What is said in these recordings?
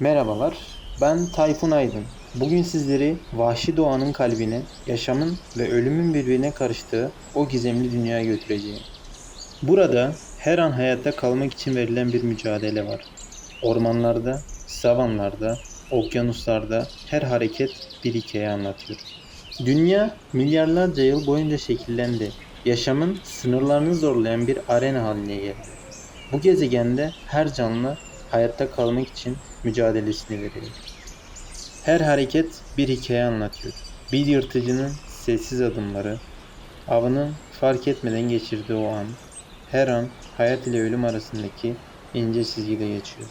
Merhabalar, ben Tayfun Aydın. Bugün sizleri vahşi doğanın kalbine, yaşamın ve ölümün birbirine karıştığı o gizemli dünyaya götüreceğim. Burada her an hayatta kalmak için verilen bir mücadele var. Ormanlarda, savanlarda, okyanuslarda her hareket bir hikaye anlatıyor. Dünya milyarlarca yıl boyunca şekillendi. Yaşamın sınırlarını zorlayan bir arena haline geldi. Bu gezegende her canlı hayatta kalmak için mücadelesini veriyor. Her hareket bir hikaye anlatıyor. Bir yırtıcının sessiz adımları, avının fark etmeden geçirdiği o an, her an hayat ile ölüm arasındaki ince çizgide geçiyor.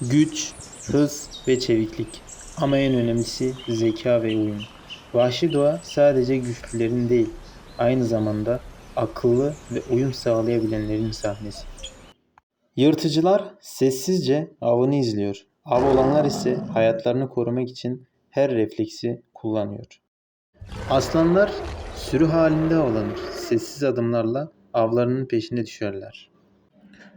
Güç, hız ve çeviklik ama en önemlisi zeka ve uyum. Vahşi doğa sadece güçlülerin değil, aynı zamanda akıllı ve uyum sağlayabilenlerin sahnesidir. Yırtıcılar sessizce avını izliyor. Av olanlar ise hayatlarını korumak için her refleksi kullanıyor. Aslanlar sürü halinde avlanır. Sessiz adımlarla avlarının peşine düşerler.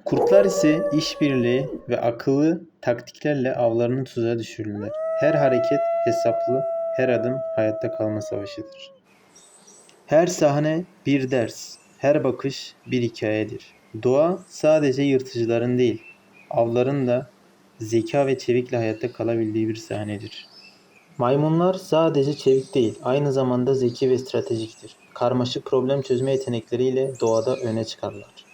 Kurtlar ise işbirliği ve akıllı taktiklerle avlarını tuzağa düşürürler. Her hareket hesaplı, her adım hayatta kalma savaşıdır. Her sahne bir ders, her bakış bir hikayedir. Doğa sadece yırtıcıların değil, avların da zeka ve çevikle hayatta kalabildiği bir sahnedir. Maymunlar sadece çevik değil, aynı zamanda zeki ve stratejiktir. Karmaşık problem çözme yetenekleriyle doğada öne çıkarlar.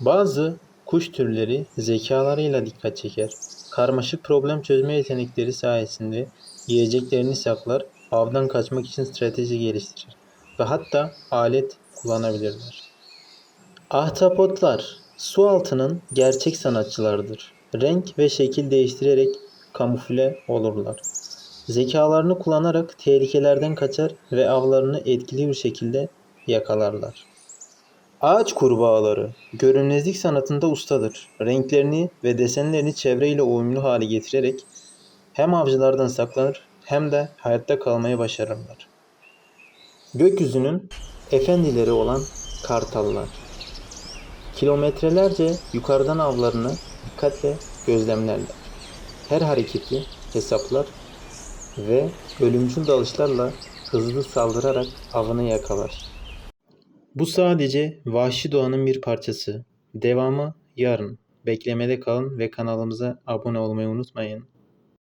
Bazı kuş türleri zekalarıyla dikkat çeker. Karmaşık problem çözme yetenekleri sayesinde yiyeceklerini saklar, avdan kaçmak için strateji geliştirir ve hatta alet kullanabilirler. Ahtapotlar su altının gerçek sanatçılarıdır. Renk ve şekil değiştirerek kamufle olurlar. Zekalarını kullanarak tehlikelerden kaçar ve avlarını etkili bir şekilde yakalarlar. Ağaç kurbağaları görünmezlik sanatında ustadır. Renklerini ve desenlerini çevreyle uyumlu hale getirerek hem avcılardan saklanır hem de hayatta kalmayı başarırlar. Gökyüzünün efendileri olan kartallar. Kilometrelerce yukarıdan avlarını dikkatle gözlemlerler. Her hareketi hesaplar ve ölümcül dalışlarla hızlı saldırarak avını yakalar. Bu sadece vahşi doğanın bir parçası. Devamı yarın. Beklemede kalın ve kanalımıza abone olmayı unutmayın.